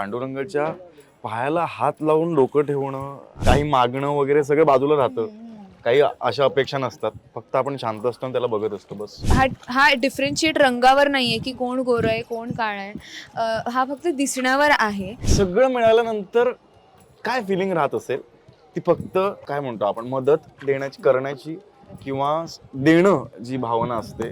पांडुरंगाच्या पायाला हात लावून डोकं ठेवणं काही मागणं वगैरे सगळं बाजूला राहतं. काही अशा अपेक्षा नसतात. फक्त आपण शांत असतो आणि त्याला बघत असतो बस. हा हा डिफरन्शिएट रंगावर नाहीये की कोण गोरं आहे कोण काळ आहे. अं, हा फक्त दिसण्यावर आहे. सगळं मिळाल्यानंतर काय फिलिंग राहत असेल? ती फक्त काय म्हणतो आपण मदत देण्याची करण्याची किंवा देणं जी भावना असते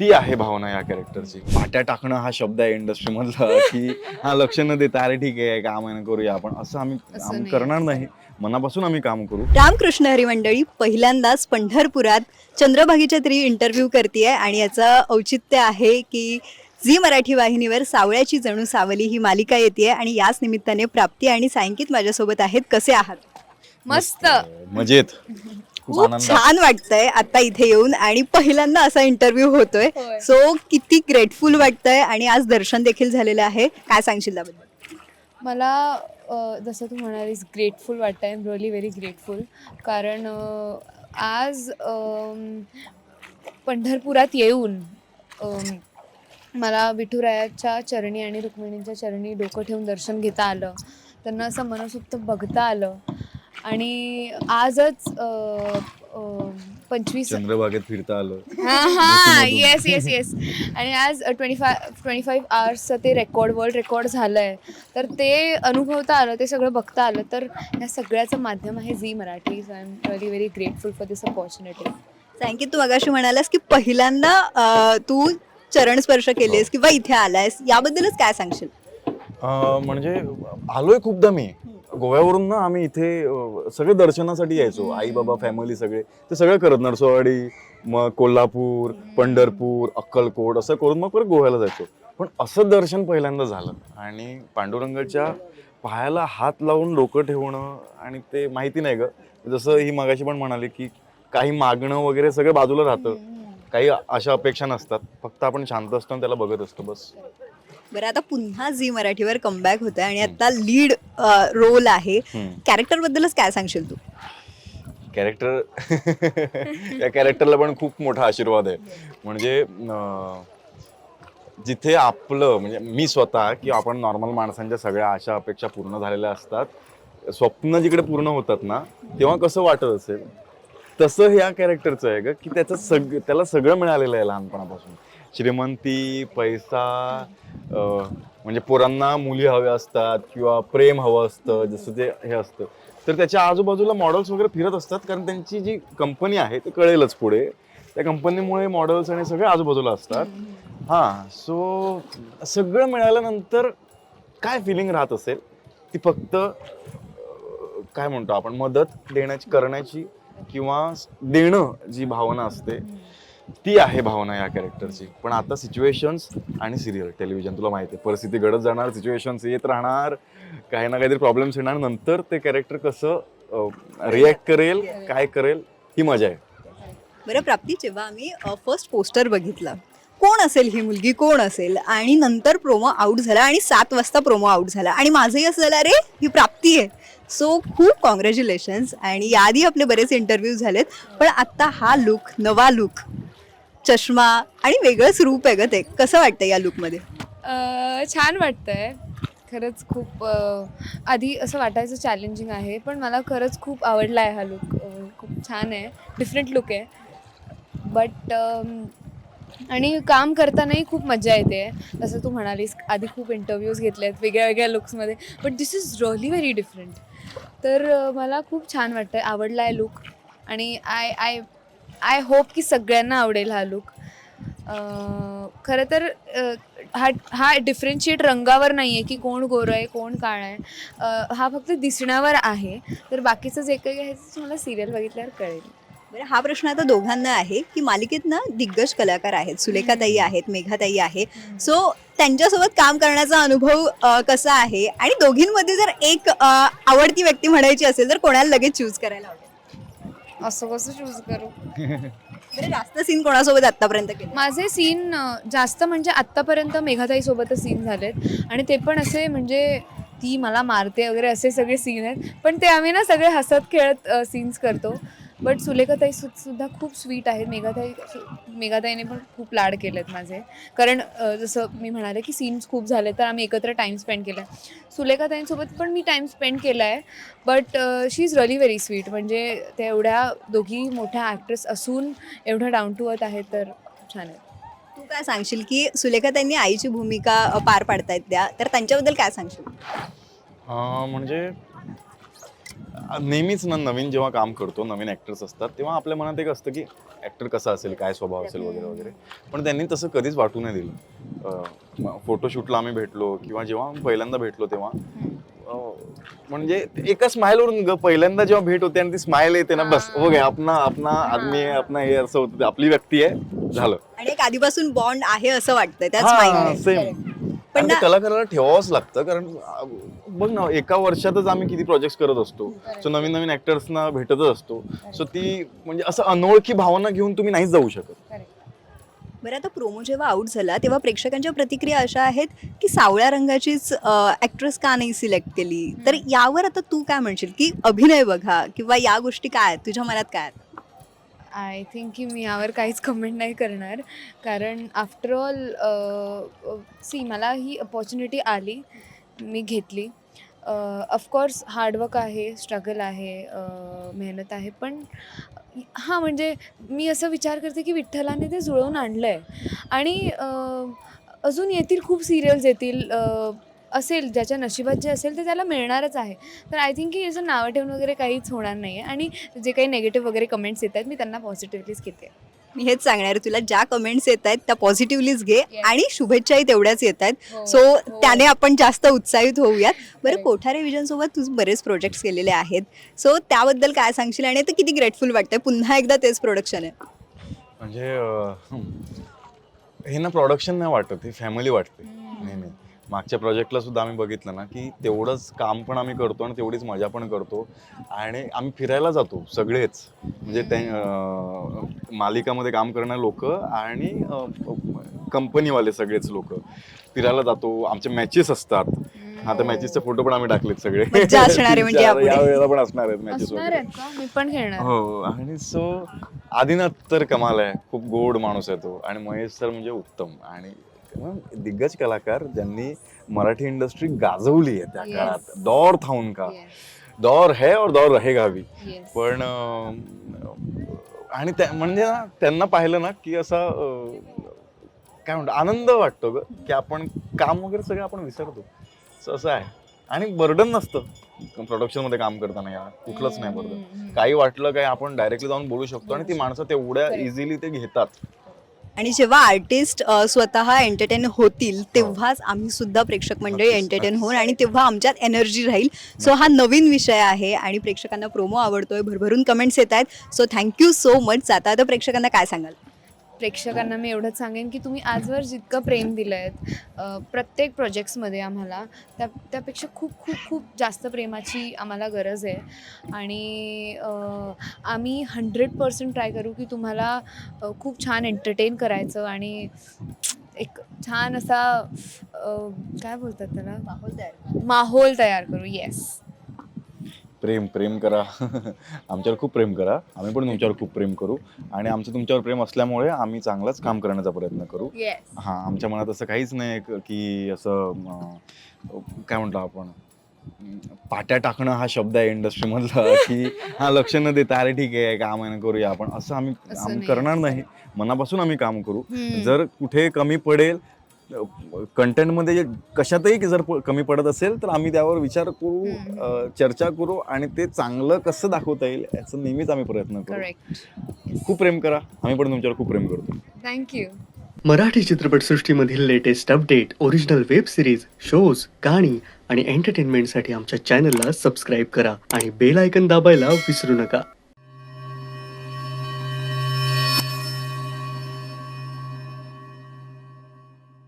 ती आहे भावना या कॅरेक्टरची पाट्या टाकणं हा शब्द आहे इंडस्ट्री मधला की हा लक्ष न देता अरे ठीक आहे काम आहे ना करूया आपण. असं आम्ही असं आम्ही नाही. करणार नाही. मनापासून आम्ही काम करू. रामकृष्ण हरी मंडळी पहिल्यांदाच पंढरपुरात चंद्रभागीच्या तरी इंटरव्ह्यू करते आणि याचं औचित्य आहे की झी मराठी वाहिनीवर सावळ्याची जणू सावली ही मालिका येते आणि याच निमित्ताने प्राप्ती आणि सायंकित माझ्यासोबत आहेत. कसे आहात? मस्त. मजेत. खूप आनंद. छान वाटतंय आता इथे येऊन आणि पहिल्यांदा असा इंटरव्ह्यू होतोय. होय. सो किती ग्रेटफुल वाटतंय आणि आज दर्शन देखील झालेलं आहे. काय सांगशील त्याबद्दल? मला अं, जसं तू म्हणालीस ग्रेटफुल वाटतं I am really very grateful कारण अं, आज पंढरपुरात येऊन मला विठुरायाच्या चरणी आणि रुक्मिणींच्या चरणी डोकं ठेवून दर्शन घेता आलं. त्यांना असं मनसुक्त बघता आलं. आणि आजच पंचवीस चंद्रभागेत फिरता आलं. हा हा येस येस येस आणि आज ट्वेंटी फाय ट्वेंटी फाईव्ह आवर्सचं ते रेकॉर्ड वर्ल्ड रेकॉर्ड झालं आहे तर ते अनुभवता आलं ते सगळं बघता आलं. तर या सगळ्याचं माध्यम आहे Zee Marathi. So I am very very grateful for this opportunity सांगित तू मगाशी म्हणालास की पहिल्यांदा तू चरण स्पर्श केलेस किंवा इथे आलायस. याबद्दलच काय सांगशील? म्हणजे आलोय खूपदा मी. गोव्यावरून ना आम्ही इथे अं, सगळे दर्शनासाठी यायचो. आई बाबा फॅमिली सगळे. ते सगळं करत नरसोवाडी मग कोल्हापूर पंढरपूर अक्कलकोट असं करून मग परत गोव्याला जायचो. पण असं दर्शन पहिल्यांदा झालं आणि पांडुरंगाच्या पायाला हात लावून डोकं ठेवणं आणि ते माहिती नाही ग. जसं ही मगाशी पण म्हणाली की काही मागणं वगैरे सगळं बाजूला राहतं. काही अशा अपेक्षा नसतात. फक्त आपण शांत असतो आणि त्याला बघत असतो बस. बरं आता पुन्हा झी मराठीवर कमबॅक होत आहे आणि आता लीड रोल आहे. कॅरेक्टर बद्दलच काय सांगशील तू? कॅरेक्टर या कॅरेक्टरला पण खूप मोठा आशीर्वाद आहे. म्हणजे जिथे आपलं म्हणजे मी स्वतः की आपण नॉर्मल माणसांच्या सगळ्या आशा अपेक्षा पूर्ण झालेल्या असतात स्वप्न जिकडे पूर्ण होतात ना तेव्हा कसं वाटत असेल? तसं ह्या कॅरेक्टरचं आहे ग की त्याचं सग त्याला सगळं मिळालेलं आहे लहानपणापासून. श्रीमंती पैसा म्हणजे पोरांना मुली हव्या असतात किंवा प्रेम हवं असतं जसं ते हे असतं. तर त्याच्या आजूबाजूला मॉडेल्स वगैरे फिरत असतात कारण त्यांची जी कंपनी आहे ते कळेलच पुढे. त्या कंपनीमुळे मॉडेल्स आणि सगळे आजूबाजूला असतात. हां सो सगळं मिळाल्यानंतर काय फिलिंग राहत असेल? ती फक्त काय म्हणतो आपण मदत देण्याची करण्याची किंवा देणं जी भावना असते ती आहे भावना या कॅरेक्टरची पण आता सिच्युएशन्स आणि सिरियल टेलिव्हिजन तुला माहिती आहे परिस्थिती घडत जाणार सिच्युएशन्स येत राहणार काही ना काहीतरी प्रॉब्लेम्स येणार नंतर ते कॅरेक्टर कसं रिॲक्ट करेल काय करेल ही मजा आहे. बरं प्राप्ती जेव्हा आम्ही फर्स्ट पोस्टर बघितलं कोण असेल ही मुलगी कोण असेल? आणि नंतर प्रोमो आउट झाला आणि सात वाजता प्रोमो आउट झाला. आणि माझंही असं झालं अरे ही प्राप्ती आहे. सो खूप कॉंग्रॅच्युलेशन्स आणि याआधी आपले बरेच इंटरव्ह्यू झालेत पण आत्ता हा लुक नवा लुक चष्मा आणि वेगळंच रूप आहे ग ते. कसं वाटतं या लुकमध्ये अं, छान वाटतंय. खरंच खूप आधी असं वाटायचं चॅलेंजिंग आहे पण मला खरंच खूप आवडला आहे हा लुक खूप छान आहे. डिफरंट लुक आहे. बट आणि काम करतानाही खूप मजा येते. जसं तू म्हणालीस आधी खूप इंटरव्ह्यूज घेतले आहेत वेगळ्या वेगळ्या लुक्समध्ये but this is really very different तर मला खूप छान वाटतं आहे आवडला आहे लुक आणि आय आय आय होप की सगळ्यांना आवडेल हा लुक खरं तर हा हा डिफरन्शिएट रंगावर नाही आहे की कोण गोरं आहे कोण काळं आहे. हा फक्त दिसण्यावर आहे. तर बाकीचं जे काही आहे ते तुम्हाला सिरियल बघितल्यावर कळेल. बरं हा प्रश्न आता दोघांना आहे की मालिकेत ना दिग्गज कलाकार आहेत. सुलेखाताई आहेत मेघाताई आहे. सो त्यांच्यासोबत काम करण्याचा अनुभव कसा आहे? आणि दोघींमध्ये जर एक आवडती व्यक्ती म्हणायची असेल तर कोणाला लगेच चूज करायला असं कसं चूज करू? बरं जास्त सीन कोणासोबत आतापर्यंत केले? माझे सीन जास्त म्हणजे आत्तापर्यंत मेघाताईसोबतच सीन झालेत. आणि ते पण असे म्हणजे ती मला मारते वगैरे असे सगळे सीन आहेत. पण ते आम्ही ना सगळे हसत खेळत सीन्स करतो. बट सुलेखाताई सु सुद्धा खूप स्वीट आहेत. मेघाताई मेघाताईने पण खूप लाड केलेत माझे. कारण जसं मी म्हणाले की सीन्स खूप झाले तर आम्ही एकत्र टाईम स्पेंड केला सुलेखाताईंसोबत पण मी टाईम स्पेंड केला आहे but she is really very sweet म्हणजे त्या एवढ्या दोघी मोठ्या ॲक्ट्रेस असून एवढं डाऊन टू अर्थ आहेत तर खूप छान आहे तू काय सांगशील की सुलेखा त्यांनी आईची भूमिका पार पाडतायत त्या तर त्यांच्याबद्दल काय सांगशील? अं, म्हणजे नेहमीच ना नवीन जेव्हा काम करतो नवीन ॲक्टर्स असतात तेव्हा आपल्या मनात एक असतं की ॲक्टर कसा असेल काय स्वभाव असेल वगैरे वगैरे. पण त्यांनी तसं कधीच वाटू नाही दिलं. फोटोशूटला आम्ही भेटलो किंवा जेव्हा पहिल्यांदा भेटलो तेव्हा म्हणजे एका स्माईलवरून ग पहिल्यांदा जेव्हा भेट होते आणि ती स्माईल येते ना बस हो गया अपना अपना आदमी आहे अपना हे असं होतं आपली व्यक्ती आहे झालं. आणि एक आधीपासून बॉन्ड आहे असं वाटतंय माहिती सेम पण कलाकाराला ठेवावंच लागतं कारण बघ ना एका वर्षातच आम्ही किती प्रोजेक्ट करत असतो. सो नवीन नवीन ऍक्टर्सना भेटतच असतो. सो ती म्हणजे असं अनोळखी भावना घेऊन तुम्ही नाहीच जाऊ शकत. बरं आता प्रोमो जेव्हा आउट झाला तेव्हा प्रेक्षकांच्या प्रतिक्रिया अशा आहेत की सावळ्या रंगाचीच ऍक्ट्रेस का नाही सिलेक्ट केली? तर यावर आता तू काय म्हणशील? की अभिनय बघा किंवा या गोष्टी काय आहेत? तुझ्या मनात काय आहेत? आय थिंक की मी यावर काहीच कमेंट नाही करणार. कारण आफ्टर ऑल सी मला ही अपॉर्च्युनिटी आली मी घेतली. ऑफकोर्स हार्डवर्क आहे स्ट्रगल आहे मेहनत आहे पण हां म्हणजे मी असं विचार करते की विठ्ठलाने ते जुळवून आणलं आहे आणि अजून येतील खूप सिरियल्स येतील असेल ज्याच्या नशिबात जे असेल ते त्याला मिळणारच आहे. तर आय थिंक की याचं नावं ठेवून वगैरे काहीच होणार नाही आहे आणि जे काही नेगेटिव्ह वगैरे कमेंट्स येत आहेत मी त्यांना पॉझिटिव्हलीच घेते. मी हेच सांगणार आहे तुला ज्या कमेंट्स येत आहेत त्या पॉझिटिव्हलीच घे. आणि शुभेच्छाही तेवढ्याच येत आहेत. हो, सो हो. त्याने आपण जास्त उत्साहित होऊयात. बरं. कोठारे विजन सोबत तू बरेच प्रोजेक्ट्स केलेले आहेत. सो त्याबद्दल काय सांगशील आणि आता किती ग्रेटफुल वाटतंय? पुन्हा एकदा तेच प्रोडक्शन आहे. म्हणजे हे ना प्रोडक्शन नाही वाटत हे फॅमिली वाटते नेहमी. मागच्या प्रोजेक्टला सुद्धा आम्ही बघितलं ना की तेवढंच काम पण आम्ही करतो आणि तेवढीच मजा पण करतो. आणि आम्ही फिरायला जातो सगळेच. म्हणजे ते मालिकामध्ये काम करणारे लोक आणि कंपनीवाले सगळेच लोक. फिरायला जातो. आमचे मॅचेस असतात. आता मॅचेसचे फोटो पण आम्ही टाकलेत सगळे. म्हणजे तीन-चार यापुढे. या वेळेला पण असणार आहेत मॅचेस असणार वगैरे. आहेत का? मी पण खेळणार. हो आणि सो आदिनाथ तर कमाल आहे. खूप गोड माणूस आहे तो. आणि महेश सर म्हणजे उत्तम. आणि दिग्गज कलाकार ज्यांनी मराठी इंडस्ट्री गाजवली आहे त्या. काळात. दौर था उनका Yes, दौर है और दौर रहेगा भी yes. पण आणि म्हणजे ना त्यांना पाहिलं ना की असा काय म्हणतो आनंद वाटतो ग की आपण काम वगैरे सगळं आपण विसरतो. असं आहे. आणि बर्डन नसतं. प्रोडक्शनमध्ये काम करताना या कुठलंच नाही बर्डन. काही वाटलं काय आपण डायरेक्टली जाऊन बोलू शकतो आणि ती माणसं तेवढ्या. इझिली ते घेतात. आणि जेव्हा आर्टिस्ट स्वतः एंटरटेन होतील तेव्हाच आम्ही सुद्धा प्रेक्षक मंडळी नक्कीच, एंटरटेन. होऊन आणि तेव्हा आमच्यात एनर्जी राहील. सो हा नवीन विषय आहे आणि प्रेक्षकांना प्रोमो आवडतोय भरभरून कमेंट्स येत आहेत. सो थँक्यू सो मच आता आता प्रेक्षकांना काय सांगाल? प्रेक्षकांना मी एवढंच सांगेन की तुम्ही आजवर जितकं प्रेम दिलं आहे प्रत्येक प्रोजेक्ट्समध्ये आम्हाला त्या त्यापेक्षा खूप खूप खूप जास्त प्रेमाची आम्हाला गरज आहे. आणि आम्ही हंड्रेड पर्सेंट ट्राय करू की तुम्हाला खूप छान एंटरटेन करायचं आणि एक छान असा काय बोलतात त्याला? माहोल तयार करू. येस प्रेम प्रेम करा. आमच्यावर खूप प्रेम करा. आम्ही पण तुमच्यावर खूप प्रेम करू. आणि आमचं तुमच्यावर प्रेम असल्यामुळे आम्ही चांगलंच काम करण्याचा प्रयत्न करू. हां आमच्या मनात असं काहीच नाही क- की असं अं, काय म्हणतो आपण अं, पाट्या टाकणं हा शब्द आहे इंडस्ट्रीमधला की हा लक्ष न देता अरे ठीक आहे काम आहे ना करूया आपण. असं आम्ही असं आम्ही नाही. करणार नाही. मनापासून आम्ही काम करू. हम्म. जर कुठे कमी पडेल कंटेंटमध्ये जे कशातही जर कमी पडत असेल तर आम्ही त्यावर विचार करू चर्चा करू आणि ते चांगलं कसं दाखवता येईल याचं नेहमीच आम्ही प्रयत्न करू. खूप प्रेम करा. आम्ही पण तुमच्यावर खूप प्रेम करतो. Thank you Marathi चित्रपटसृष्टीमधील latest update original web series shows गाणी आणि एंटरटेनमेंटसाठी आमच्या चॅनलला सबस्क्राईब करा आणि बेल आयकन दाबायला विसरू नका.